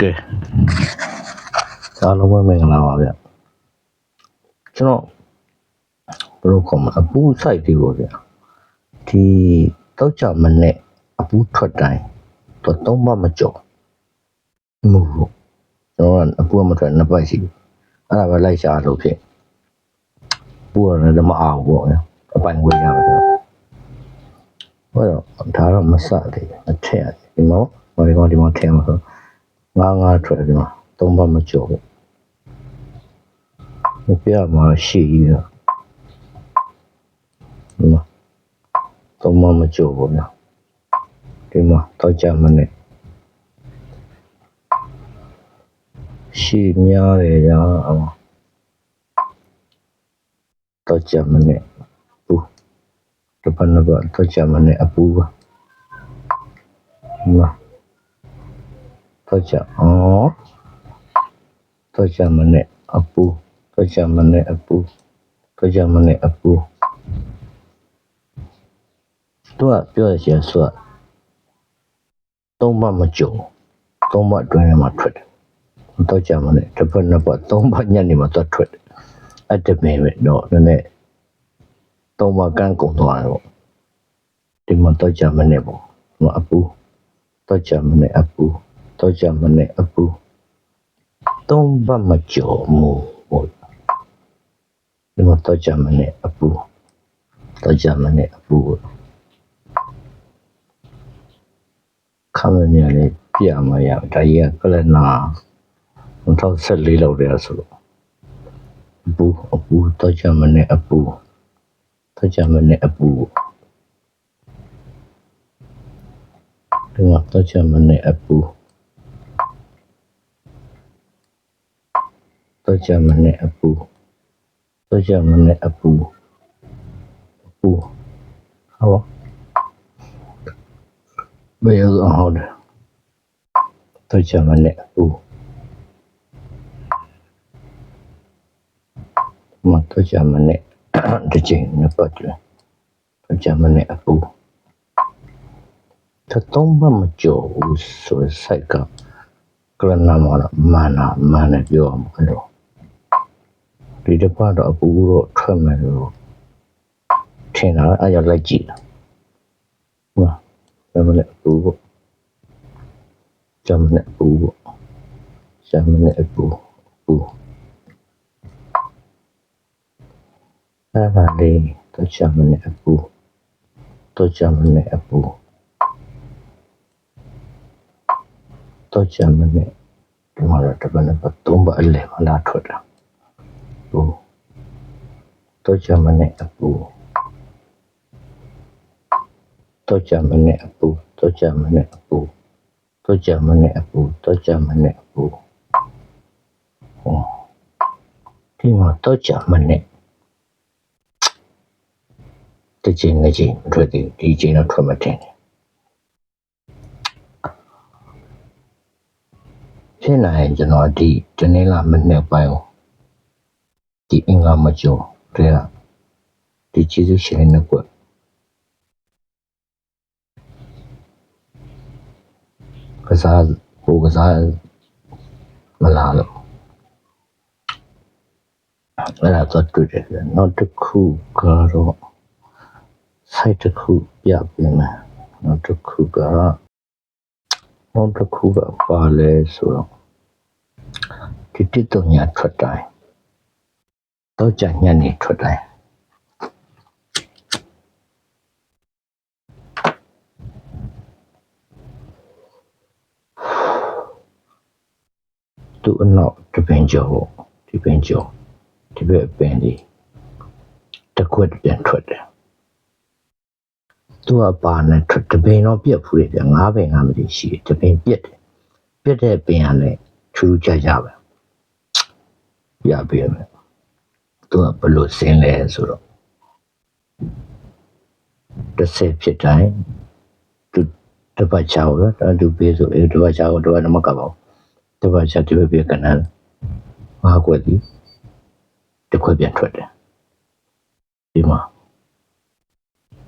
ကဲအားလုံးပဲမင်္ဂလာပါဗျကျွန်တော်ဘယ်လိုခေါ်မလဲအပူစိုက်ပြီးပေါ့ဗျဒီတောက်ကြမနဲ့အပူထွက်တိုင်းတော့သုံးမမကြော်မဟုတ်ဘူးကျွန်တော်ကအပူကမထွက်နှစ်ပတ်ရှိပြီအဲ့ဒါပဲလိုက်ရှာလို့ဖြစ်ပူရတယ်ဓမ္မအောင်ပေါ့ဗျအပိုင်ဝေးရမှာဟောတော့ဒါတော့မစသေးဘူးအထက်ရတယ်ဒီမှာဟောဒီကောင်ဒီမှာထည့်မှာဆို ငါးငါးထွက်ဒီမှာသုံးဘတ်မကျော်ဘူးမပြမှာရှိရဒီမှာသုံးဘတ်မကျော်ဘူးနော်ဒီမှာတော့ကြမနဲ့ရှိများတယ်ကြာအမတော့ကြမနဲ့ဘူးတပတ်နှစ်ပတ်တော့ကြမနဲ့အပူပါဒီမှာ တော့ကြအော်တော့ကြမနဲ့အပူတော့ကြမနဲ့အပူတော့ကြမနဲ့အပူသူကပြောရချင်ဆိုတော့သုံးဘတ်မကြုံသုံးဘတ်အတွင်းထဲမှာထွက်တယ်တော့ကြမနဲ့တစ်ပတ်နှစ်ပတ်သုံးဘတ်ညနေမှာတော့ထွက်တယ်အဲ့တပင်ပဲတော့နည်းနည်းသုံးဘတ်ကန်းကုန်သွားတယ်ပေါ့ဒီမှာတော့ကြမနဲ့ပေါ့ဒီမှာအပူတော့ကြမနဲ့အပူ တော့ကြမနဲ့အပူသုံးဘတ်မကြော်မှုဟုတ်ဒီမှာတော့ကြမနဲ့အပူတော့ကြမနဲ့အပူခမင်းရလေးပြမရဒါကြီးကကလနာ2014လောက်တည်းဆိုတော့အပူအပူတော့ကြမနဲ့အပူတော့ကြမနဲ့အပူဒီမှာတော့ကြမနဲ့အပူ တော့ကြမနဲ့အပူတော့ကြမနဲ့အပူအပူဟောဘယ်ရောဟောတယ်တော့ကြမနဲ့အပူမတော့ကြမနဲ့တစ်ချိန်နှစ်ပတ်တယ်တော့ကြမနဲ့အပူသတုံးမမကြော်ဘူးဆိုစိုက်ကကရဏမောမာနာမာနပြောမှာလို့ ဒီတစ်ပတ်တော့အပူတော့ထွက်မယ်လို့ထင်တာအဲ့ရောက်လိုက်ကြည့်တာဟုတ်လားဒါမှလည်းအပူပေါ့ဂျမ်နဲ့အပူပေါ့ဂျမ်နဲ့အပူအပူအဲ့ဒါလေးတော့ဂျမ်နဲ့အပူတော့ဂျမ်နဲ့အပူတော့ဂျမ်နဲ့ဒီမှာတော့တစ်ပတ်နဲ့ပတ်သုံးပတ်အလဲမလာထွက်တာ ပူတော့ကြမနဲ့အပူတော့ကြမနဲ့အပူတော့ကြမနဲ့အပူတော့ကြမနဲ့အပူတော့ကြမနဲ့အပူဟောဒီမှာတော့ကြမနဲ့တစ်ချိန်နှစ်ချိန်မထွက်သေးဘူးဒီချိန်တော့ထွက်မတင်တယ်ဖြစ်နိုင်ရင်ကျွန်တော်ဒီတနေ့လာမနေ့ပိုင်းကို ဒီအင်္ဂါမကျော်တဲ့ဒီကျေးဇူးရှင်တဲ့ကွကစားဟိုကစားမလာလို့အဲ့ဒါတော့တွေ့တယ်ပြန်နောက်တစ်ခုကတော့ site တစ်ခုပြပေးမယ်နောက်တစ်ခုကနောက်တစ်ခုကပါလဲဆိုတော့ဒီတစ်တုံညာထွက်တိုင်း တော့ကြညနေထွက်တိုင်းသူအနောက်တပင်ကျော်ပေါ့ဒီပင်ကျော်ဒီဘက်ပင်ဒီတစ်ခွက်ပြန်ထွက်တယ်သူကပါနဲ့ထွက်တပင်တော့ပြက်ဖူးတယ်ပြငါးပင်ကမသိရှိတယ်တပင်ပြက်တယ်ပြက်တဲ့ပင်ကလည်းထူးထူးခြားခြားပဲပြပြရမယ် သူကဘယ်လိုဆင်းလဲဆိုတော့တစ်ဆက်ဖြစ်တိုင်းသူတစ်ပတ်ချောက်ပဲတော်သူပေးဆိုအေးတစ်ပတ်ချောက်တော့တော့မကပါဘူးတစ်ပတ်ချောက်ဒီဘက်ပြကနန်းငါကွက်ဒီတစ်ခွက်ပြန်ထွက်တယ်ဒီမှာ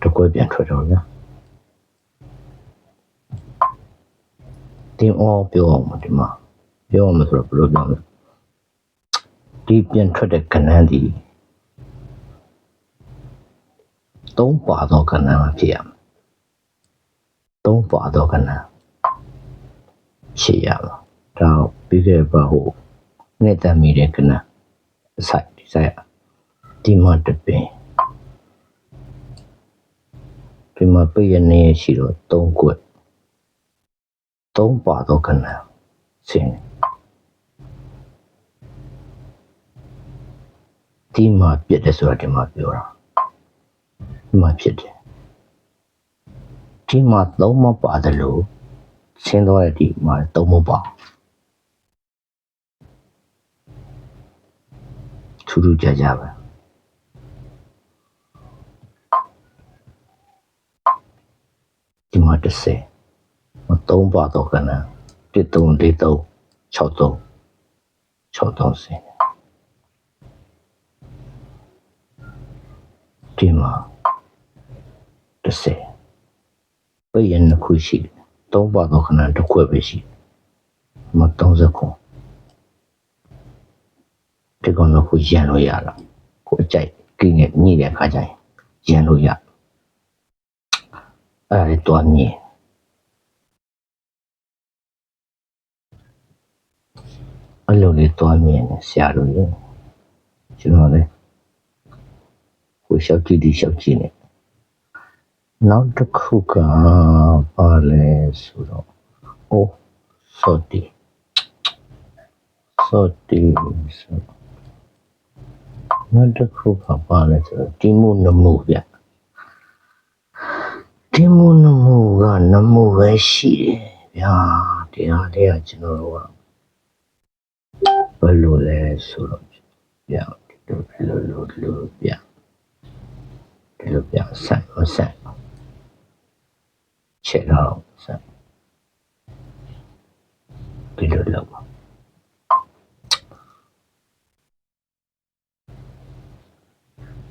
တစ်ခွက်ပြန်ထွက်တော့ဗျာဒီအော်ပြောအောင်ဒီမှာပြောမှဆိုတော့ဘယ်လိုပြောမလဲ ဒီပြန်ထွက်တဲ့ကဏ္ဍဒီသုံးပါသောကဏ္ဍမှာဖြစ်ရမယ်သုံးပါသောကဏ္ဍဖြစ်ရမှာဒါပြီးခဲ့ပါဟိုနဲ့တမ်းမိတဲ့ကဏ္ဍအဆိုင်ဒီဆိုင်ဒီမှာတပင်ဒီမှာပြည့်ရနေရှိတော့သုံးကွက်သုံးပါသောကဏ္ဍဆင်း ဒီမှာပြစ်တယ်ဆိုတာဒီမှာပြောတာဒီမှာဖြစ်တယ်ဒီမှာသုံးမပါတယ်လို့ရှင်းသွားတဲ့ဒီမှာသုံးမပါထူးထူးခြားခြားပဲဒီမှာ30မသုံးပါတော့ကန1 3 4 3 6 3 6 3စင်း ဒီမှာ30ပြည့်ရင်တစ်ခုရှိတယ်သုံးပါတော့ခဏတစ်ခွက်ပဲရှိတယ်မ30ခုဒီကောင်တော့ခုရန်လို့ရတာကိုအကြိုက်ကိနဲ့ညှိတဲ့အခါကျရင်ရန်လို့ရအဲ့ဒါလေးတွားမြင်အဲ့လိုလေးတွားမြင်နေဆရာတို့ရေကျွန်တော်လည်း ကိုရှောက်ကြည့်ဒီရှောက်ကြည့်နေနောက်တစ်ခုကပါလဲဆိုတော့အိုးစော်တီစော်တီဆိုနောက်တစ်ခုကပါလဲဆိုတော့ဒီမှုနမှုဗျဒီမှုနမှုကနမှုပဲရှိတယ်ဗျာဒီဟာလေးကကျွန်တော်တို့ကဘယ်လိုလဲဆိုတော့ဗျာဒီလိုလိုလိုလိုဗျာ ဒီလိုပြဆက်မဆက်ချက်တော့ဆက်ဒီလိုလောက်ပါ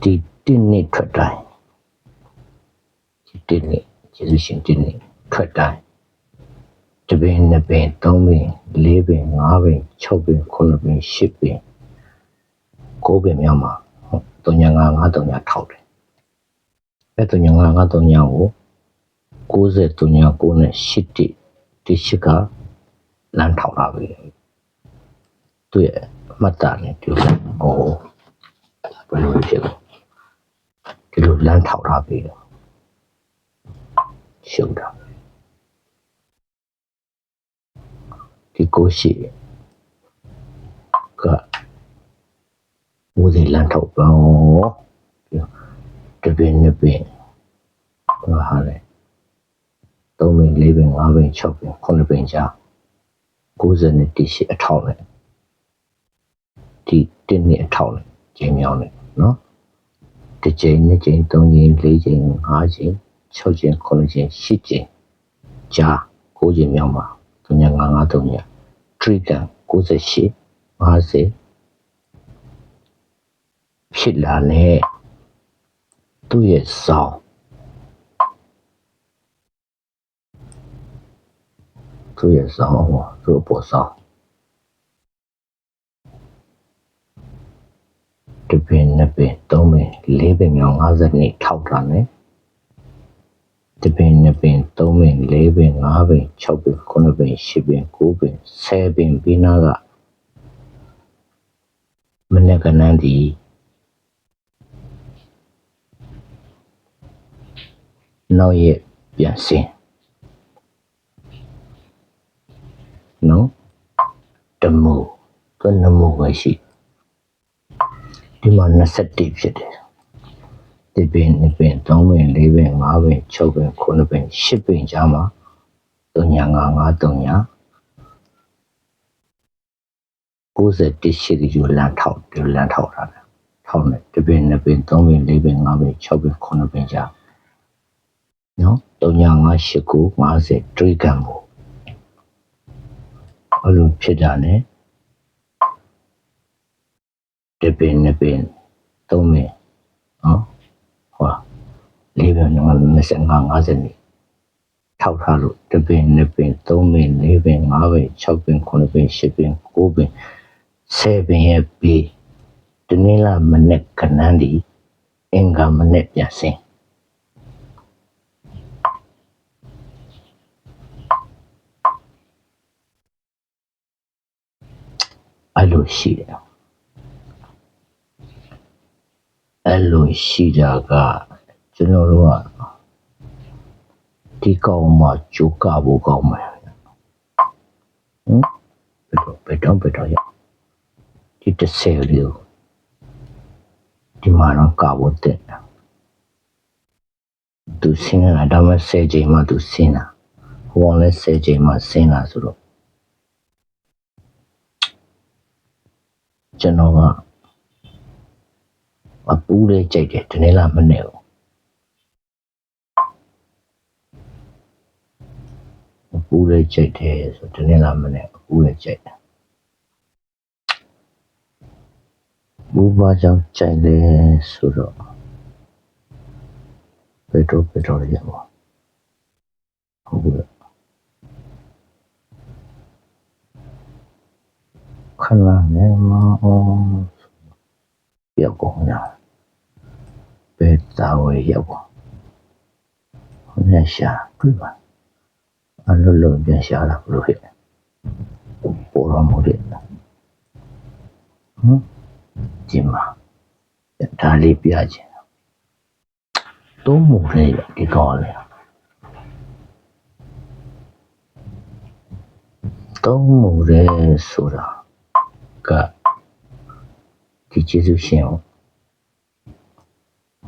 ဒီတင်းနေထွက်တိုင်းဒီတင်းနေကျေးဇူးရှင်တင်းနေထွက်တိုင်းတပင်နှစ်ပင်သုံးပင်လေးပင်ငါးပင်၆ပင်ခုနှစ်ပင်ရှစ်ပင်ကိုးပင်မြောက်မှာဟုတ်3ညာ5 5 3ညာထောက်တယ် အဲ့တုံညာငါတုံညာကို60တုံညာ9နဲ့8တိဒီရှိကလမ်းထောက်တာပဲသူရဲ့အမှတ်တနဲ့ဒီလိုဟောဘယ်လိုဖြစ်လဲဒီလိုလမ်းထောက်တာပဲရှုပ်တာဒီကိုရှိကဦးစီလမ်းထောက်ပါ တပင်နှစ်ပင်ဟာလေသုံးပင်လေးပင်ငါးပင်၆ပင်ခုနှစ်ပင်ကြာ90နဲ့တိရှိအထောက်နဲ့ဒီတစ်နှစ်အထောက်နဲ့ကျင်းမြောင်းနဲ့နော်တစ်ချိန်နှစ်ချိန်သုံးချိန်လေးချိန်ငါးချိန်၆ချိန်ခုနှစ်ချိန်၈ချိန်ကြာ9ချိန်မြောင်းမှာ3953ညထရီကန်98 50ဖြစ်လာနဲ့ သူ့ရဲ့စောင်းသူ့ရဲ့စောင်းဟောသူ့အပေါ်စောင်းတပင်နှစ်ပင်သုံးပင်လေးပင်မြောင်52ထောက်တာနဲ့တပင်နှစ်ပင်သုံးပင်လေးပင်ငါးပင်၆ပင်ခုနှစ်ပင်ရှစ်ပင်ကိုးပင်ဆယ်ပင်ပြီးနာကမနေ့ကနန်းဒီ နောက်ရက်ပြန်စင်နော်တမှုကနမှုပဲရှိဒီမှာ21ဖြစ်တယ်ဒီပင်နှစ်ပင်သုံးပင်လေးပင်ငါးပင်၆ပင်ခုနှစ်ပင်ရှစ်ပင်ကြားမှာ3ညာ5 5 3ညာ91ရှိဒီယူလန်ထောက်ဒီလန်ထောက်တာထောက်နဲ့ဒီပင်နှစ်ပင်သုံးပင်လေးပင်ငါးပင်၆ပင်ခုနှစ်ပင်ကြား နော်3989 50တွေးကံဖို့အဲ့လိုဖြစ်တာ ਨੇ တပင်နှစ်ပင်သုံးပင်နော်ဟောလေးပင်တော့25 50နေထောက်ထားလို့တစ်ပင်နှစ်ပင်သုံးပင်လေးပင်ငါးပင်၆ပင်ခုနှစ်ပင်ရှစ်ပင်ကိုးပင်ဆယ်ပင်ရဲ့ဘေးတနင်္လာမနေ့ကနန်းဒီအင်္ဂါမနေ့ပြန်စင် အဲ့လိုရှိတယ်အဲ့လိုရှိတာကကျွန်တော်တို့ကဒီကောင်မှကြိုးကဖို့ကောင်းမယ်ဟင်ဘယ်တော့ဘယ်တော့ဘယ်တော့ရဒီတစ်ဆယ်လေးကိုဒီမှာတော့ကဖို့တဲ့သူစင်းလာဒါမှဆယ်ချိန်မှသူစင်းလာဟိုကလည်းဆယ်ချိန်မှစင်းလာဆိုတော့ ကျွန်တော်ကအပူးလေးကြိုက်တယ်ဒီနေ့လာမနေ့ကိုအပူးလေးကြိုက်တယ်ဆိုဒီနေ့လာမနေ့အပူးလေးကြိုက်တယ်ဘူဘာကြောင့်ကြိုက်လဲဆိုတော့ဘယ်တော့ဘယ်တော့ရပါဟုတ်ကဲ့ ခဏနဲ့မအောင်ပြောက်ကုန်ရဘယ်သာဝေရောက်ပါဟိုနဲ့ရှာတွေ့ပါအလုံးလုံးပြန်ရှာလာဘလို့ဖြစ်ပေါ်တော့မို့တဲ့ဟမ်ဒီမှာဒါလေးပြချင်သုံးမှုလေးဒီကောင်းလေးသုံးမှုလေးဆိုတာ ကဒီကျေးဇူးရှင်ကို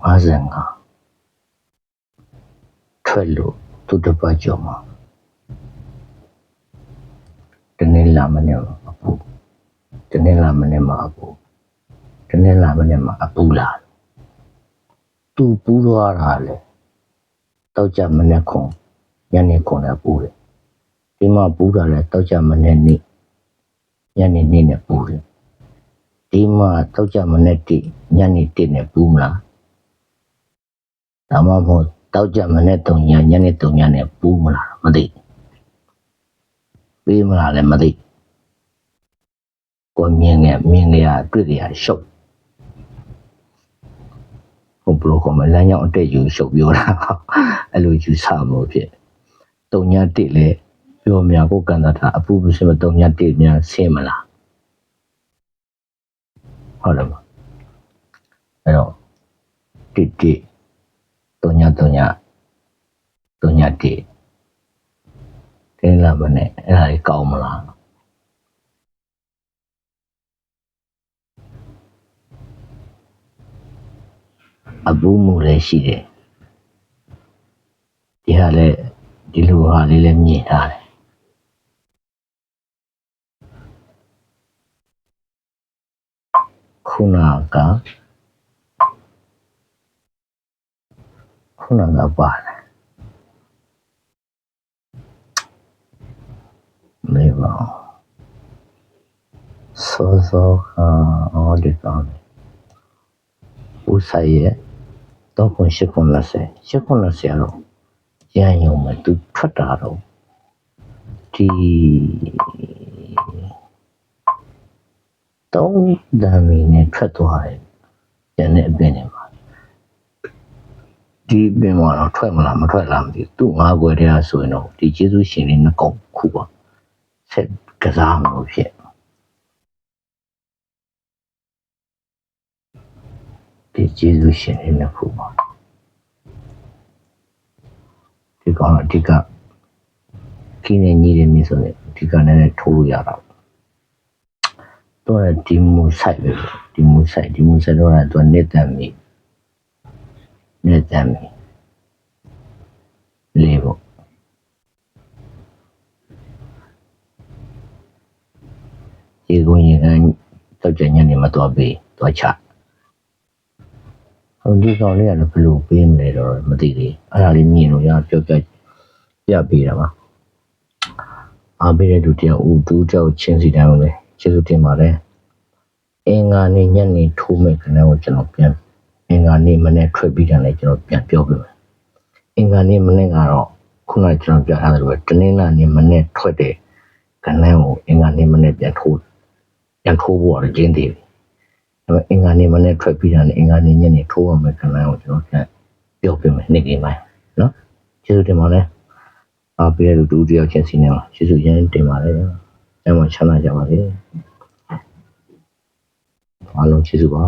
55ထွက်လို့သူတစ်ပတ်ကျော်မှာတနေ့လာမနေ့မှာအပူတနေ့လာမနေ့မှာအပူတနေ့လာမနေ့မှာအပူလာသူပူသွားတာလေတောက်ကြမနေ့ခွန်ညနေခွန်လည်းပူတယ်ဒီမှာပူတာလည်းတောက်ကြမနေ့နေ့ ညနေနေ့နဲ့ပူတယ်ဒီမှာတောက်ကြမနဲ့တိညနေတိနဲ့ပူးမလားဒါမှမဟုတ်တောက်ကြမနဲ့တုံညညနေတုံညနဲ့ပူးမလားမသိပေးမလားလည်းမသိကိုမြင်ငယ်မြင်ငယ်တွေ့ကြရရှုပ်ဟိုဘလို့ကောမလမ်းကြောင်းအတက်ယူရှုပ်ပြောတာအဲ့လိုယူဆလို့ဖြစ်တုံညတိလေ ပြောများကိုကန်တာအပူပစမတုံညတိများဆင်းမလားဟုတ်တယ်မအဲ့တော့တိတိတုံညာတုံညာတုံညာတိတင်းလာမနဲ့အဲ့ဒါကြီးကောင်းမလားအပူမှုလည်းရှိတယ်ဒီဟာလည်းဒီလိုဟာလေးလည်းမြင်ထားတယ် ခုနကခုနကပါတယ်မေပါစောစောကအော်ဒီကောင်ဦးဆိုင်ရဲ့တော့ခွန်ရှိခွန်လက်ဆယ်ရှိခွန်လက်ဆယ်တော့ရန်ယုံမဲ့သူထွက်တာတော့ဒီ တုံးတံမီနဲ့ထွက်သွားတယ်ကျန်တဲ့အပင်တွေမှာဒီပင်မှာတော့ထွက်မလားမထွက်လားမသိဘူးသူ့ငါးခွဲတည်းဆိုရင်တော့ဒီကျေးဇူးရှင်လေးနှစ်ကောင်ခုပါဆက်ကစားမလို့ဖြစ်ဒီကျေးဇူးရှင်လေးနှစ်ခုပါဒီကောင်အဓိကခင်းနေညီးတယ်မြင်ဆိုရင်အဓိကလည်းထိုးလို့ရတာ တော့ဒီမူဆိုင်ပဲဒီမူဆိုင်ဒီမူဆိုင်တော့တော့နေတဲ့မီနေတဲ့မီလေးပေါ့ရေကုန်ရေကန်တောက်ကြညနေမတော့ပေးတော့ချဟိုဒီကောင်လေးကလည်းဘယ်လိုပေးမလဲတော့မသိသေးအဲ့ဒါလေးမြင်လို့ရပြောပြပြပေးတာပါအားပေးတဲ့သူတယောက်ဦးသူတယောက်ချင်းစီတိုင်းလို့ ကျေးဇူးတင်ပါတယ်အင်္ဂါနေ့ညနေထိုးမဲ့ခဏကိုကျွန်တော်ပြန်အင်္ဂါနေ့မနေ့ထွက်ပြီးတယ်လည်းကျွန်တော်ပြန်ပြောပြမယ်အင်္ဂါနေ့မနေ့ကတော့ခခုနကကျွန်တော်ပြထားသလိုပဲတနင်္လာနေ့မနေ့ထွက်တဲ့ကဏ္ဍကိုအင်္ဂါနေ့မနေ့ပြန်ထိုးပြန်ထိုးဖို့ရတယ်ကျင်းသေးတယ်။ဒါပေမဲ့အင်္ဂါနေ့မနေ့ထွက်ပြီးတာနဲ့အင်္ဂါနေ့ညနေထိုးရမယ်ကဏ္ဍကိုကျွန်တော်ပြန်ပြောပြမယ်နေ့ကိမိုင်းနော်ကျေးဇူးတင်ပါတယ်အားပေးတဲ့လူတူတယောက်ချင်းစီနေပါကျေးဇူးရင်းတင်ပါတယ် အဲမှာချမ်းသာကြပါစေအားလုံးကျေးဇူးပါ